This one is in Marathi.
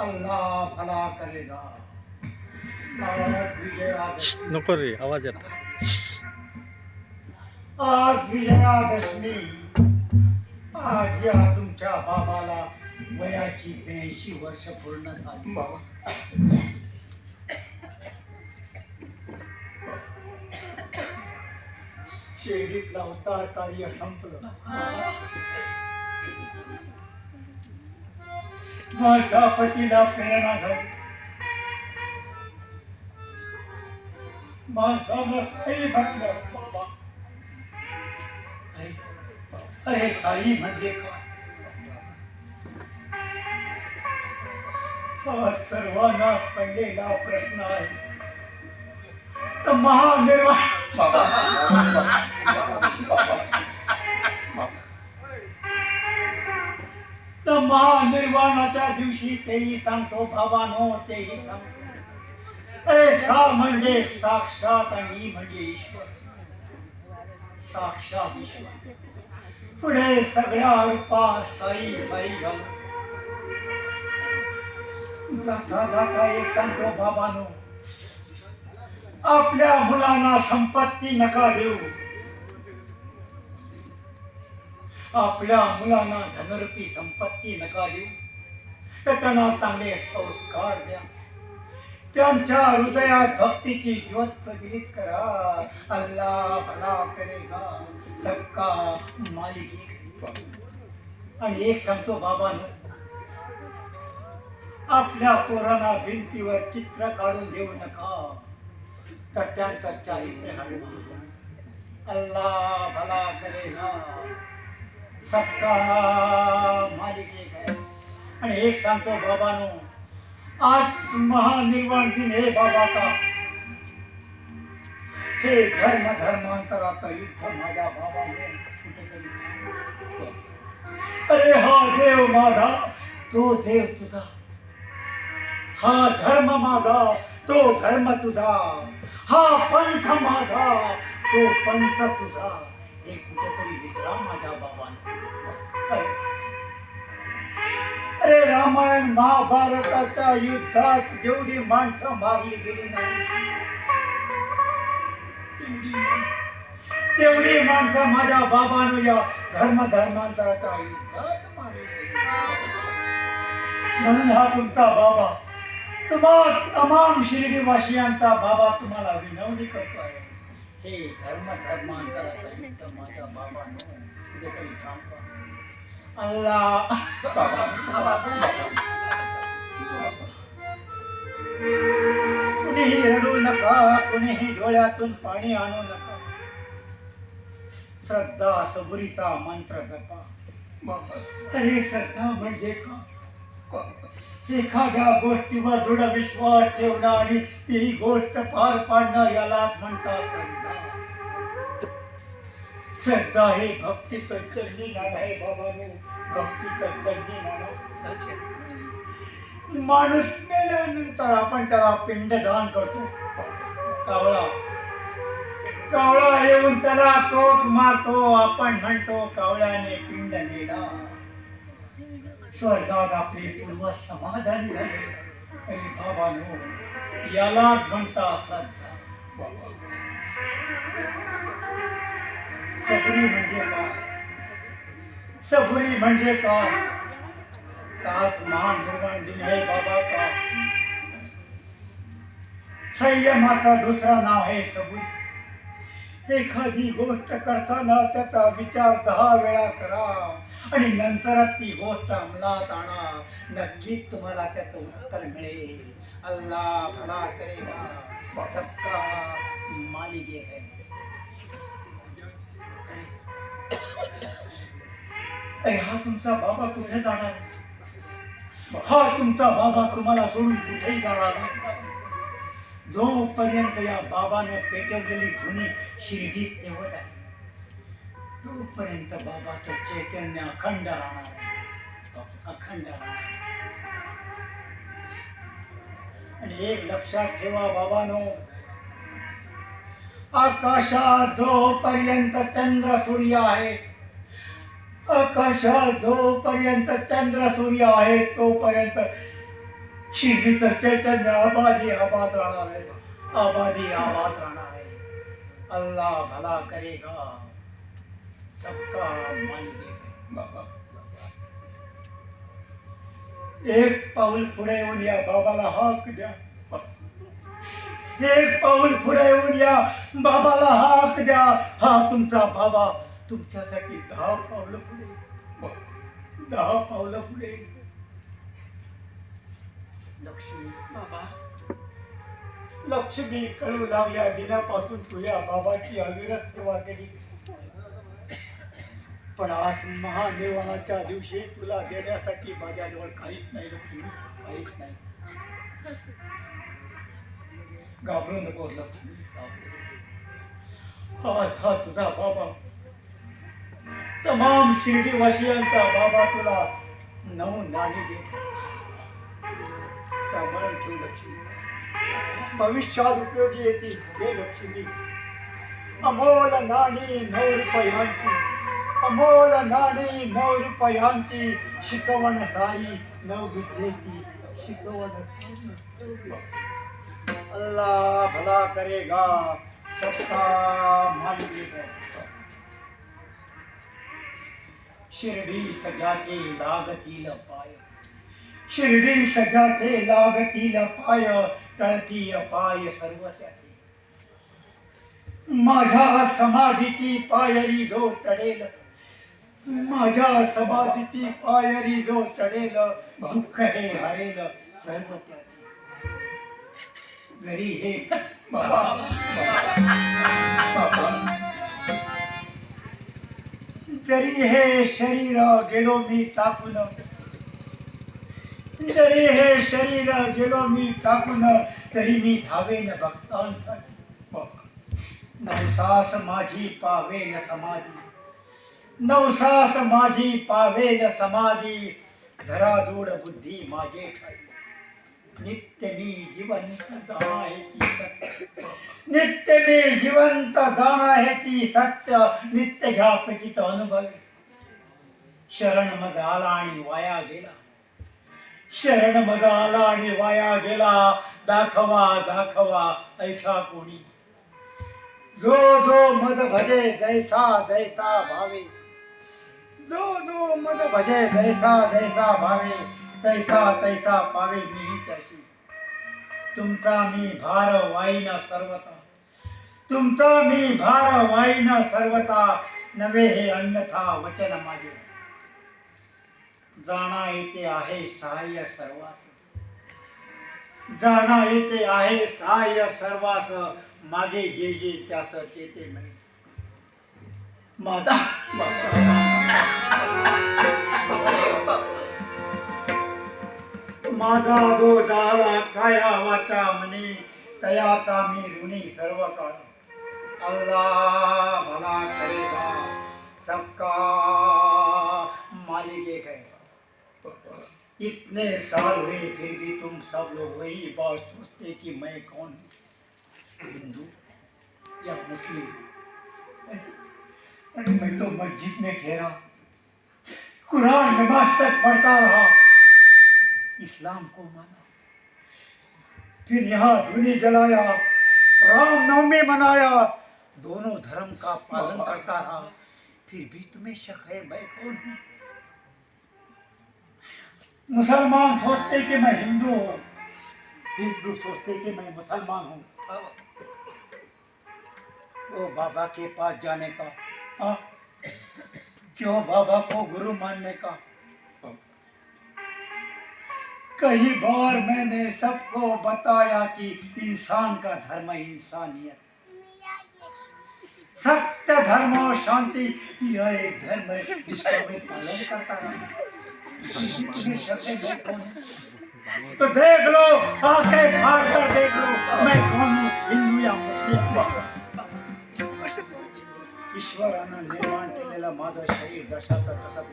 अल्लाह भला करेगा। नको रे आवाज येतो आज विजयादशमी। आज या तुमच्या बाबाला वयाची ब्याऐंशी वर्ष पूर्ण झाली. बाबा. शेडीतला उतार कार्य संपलं. माझ्या पतीला प्रेरणा झाली. माणसानं काही म्हटलं बाबा अरे साई म्हणजे काय हा सर्वांना पडलेला प्रश्न आहे. तर महानिर्वाण महानिर्वाणाच्या दिवशी तेही सांगतो बाबानो तेही सांगतो. अरे सा म्हणजे साक्षात आणि म्हणजे ईश्वर. साक्षात ईश्वर. पुढे सगळ्या रूपा साई साई झालं जाता जाता एक सांगतो बाबानो आपल्या मुलांना संपत्ती नका देऊ. आपल्या मुलांना धनरूपी संपत्ती नका देऊ तर त्यांना चांगले संस्कार द्या. त्यांच्या हृदयात भक्तीची ज्योत प्रज्वलित करा. अल्ला भला करेगा. सबका मालिक एक आणि एक सांगतो बाबानो आपल्या पोरांना भिंतीवर चित्र काढून देऊ नका. तर त्यांचं चारित्र्य घडवा अल्ला भला करेगा. सबका मालिक एक है। आणि एक सांगतो बाबानो आज महानिर्वाण दिन हे बाबा का। हे धर्म धर्मांतराचा युद्ध माझ्या बाबाने कुठेतरी अरे हा देव माझा तो देव तुझा. हा धर्म माझा तो धर्म तुझा. हा पंथ माझा तो पंथ तुझा. हे कुठेतरी विसरा माझ्या बाबा रामायण महाभारताच्या युद्धात जेवढी माणसं मारली गेली नाही तेवढी माणसं माझ्या बाबानं या धर्म धर्मांतराच्या युद्धात मारली म्हणून हा तुमचा बाबा तुम्हा तमाम शिर्डीवासियांचा बाबा तुम्हाला विनवणी करतो आहे. हे धर्म धर्मांतराचा युद्ध माझ्या बाबानं कुठेतरी थांबवा. कुणीही रडू नका कुणीही डोळ्यातून पाणी आणू नका. श्रद्धा सबुरीचा मंत्र जपा. तरी श्रद्धा म्हणजे का? एखाद्या गोष्टीवर दृढ विश्वास ठेवणं आणि ती गोष्ट पार पाडणं यालाच म्हणतात. श्रद्धा हे भक्ती चरणी नाव आहे बाबानो. भक्ती चरणी ज्ञान माणूस मेल्यानंतर आपण त्याला पिंडदान करतो. कावळा. कावळा येऊन त्याला तोट मारतो आपण म्हणतो कावळ्याने पिंड नेला. स्वर्गात आपले पूर्व समाधानी झाले. अरे बाबानो यालाच म्हणता श्रद्धा. सफरी म्हणजे काय सफरी म्हणजे काय ताच मान निर्माण दिन आहे बाबा का? संयमाचा दुसरा नाव आहे सबुरी एखादी गोष्ट करताना त्याचा विचार दहा वेळा करा आणि नंतरच ती गोष्ट अंमलात आणा. नक्कीच तुम्हाला त्याचं उत्तर मिळेल. अल्ला भला करेगा. सबका मालिके है. अरे हा तुमचा बाबा कुठे जाणार? हा तुमचा बाबा तुम्हाला सोडून कुठेही जाणार नाही. जोपर्यंत या बाबाने पेटवलेली धुनी शिर्डीत ठेवत आहे तोपर्यंत बाबाचं चैतन्य अखंड राहणार अखंड राहणार आणि एक लक्षात ठेवा बाबानो आकाशात जोपर्यंत चंद्र सूर्य आहे आकाशात जोपर्यंत चंद्र सूर्य आहे तोपर्यंत शिर्डीचं चैतन्य आबादी आबाद राहणार आहे. आबादी आबाद राहणार आहे. अल्लाह भला करेगा. सबका मालिक एक पाऊल पुढे येऊन या बाबाला हाक द्या. एक पाऊल पुढे येऊन या बाबाला हाक द्या. हा तुमचा बाबा तुमच्यासाठी दहा पावलं पुढे. दहा पावलं पुढे. लक्ष्मी बाबा. लक्ष्मी कळू लागल्या दिनापासून तुझ्या बाबाची अविरत सेवा केली. पण आज महादेवाच्या दिवशी तुला देण्यासाठी माझ्याजवळ काहीच नाही लक्ष्मी. काहीच नाही. घाबरू नको लक्ष्मी आज हा तुझा बाबा तमाम शिर्डी वाशियांचा बाबा तुला नऊ नाणी देत सांभाळून ठेव लक्ष्मी. भविष्यात उपयोगी येतील हे लक्ष्मी. अमोल नाणी नऊ रुपयांची. अमोल नाणी नऊ रुपयांची शिकवण सारी नऊ विद्येची शिकवण. अल्लाह भला करेगा सबका मालिक है शिर्डी सजाचे लागतील पाय. शिर्डी सजाचे लागतील पाय टळती पाय सर्व त्याचे माझ्या समाधीची पायरी जो चढेल माझ्या समाधीची पायरी जो चढेल दुःख हे हरेल सर्व त्याचे जरी हे बाबा. तरी हे शरीर गेलो मी टाकून तरी हे शरीर गेलो मी टाकून तरी मी धावेन भक्तांसाठी. नवसास माझी पावेल समाधी. नवसास माझी पावेल समाधी. धराधूड बुद्धी माझे ठाई नित्य मी जिवंत जाण आहे ती सत्य नित्य मी जिवंत जाणा आहे ती सत्य नित्य घ्यापचित अनुभवी। शरण मग आला आणि वाया गेला शरण मग आला आणि वाया गेला दाखवा दाखवा ऐसा कोणी। जो जो मद भजे जैसा जैसा भावे जो जो मद भजे जैसा जैसा भावे तैसा तैसा पावे मी तुमचा मी भार वाईना सर्वता तुमचा मी भार वाईना सर्वता नवे हे अन्यथा वचन माझे. जाणा येते आहे सहाय्य सर्वास. जाणा येते आहे सहाय्य सर्वास. माझे जे जे त्यास ते ते म्हणे. माझा माझा जो झाला काया वाचा म्हणे तयाचा मी ऋणी सर्व काळ अल्लाह भला करेगा सबका मालिक एक है इतने साल हुए, फिर भी तुम सब लोग वही बात सोचते कि मैं कौन हिंदू या मुस्लिम? मैं तो मस्जिद में ठहरा। कुरान नमाज़ तक पढ़ता रहा। इस्लाम को माना। फिर यहाँ धुनी जलाया, रामनवमी मनाया, दोनों धर्म का पालन करता रहा। फिर भी तुम्हें शक है मैं कौन हूँ? मुसलमान सोचते कि मैं हिंदू हूँ, हिंदू सोचते कि मैं मुसलमान हूँ। वो बाबा के पास जाने का हाँ? क्यों बाबा को गुरु मानने का? कई बार मैंने सबको बताया कि इंसान का धर्म इंसानियत। सत्य धर्म और शांति, यह एक धर्म है जिसका मैं पालन करता हूँ तुम्हें शक है मैं कौन हूँ? तो देख लो आँखें फाड़ कर देख लो, मैं कौन हूँ? हिंदू या मुस्लिम? ईश्वरानं निर्माण केलेलं माझं शरीर जशाचं तसं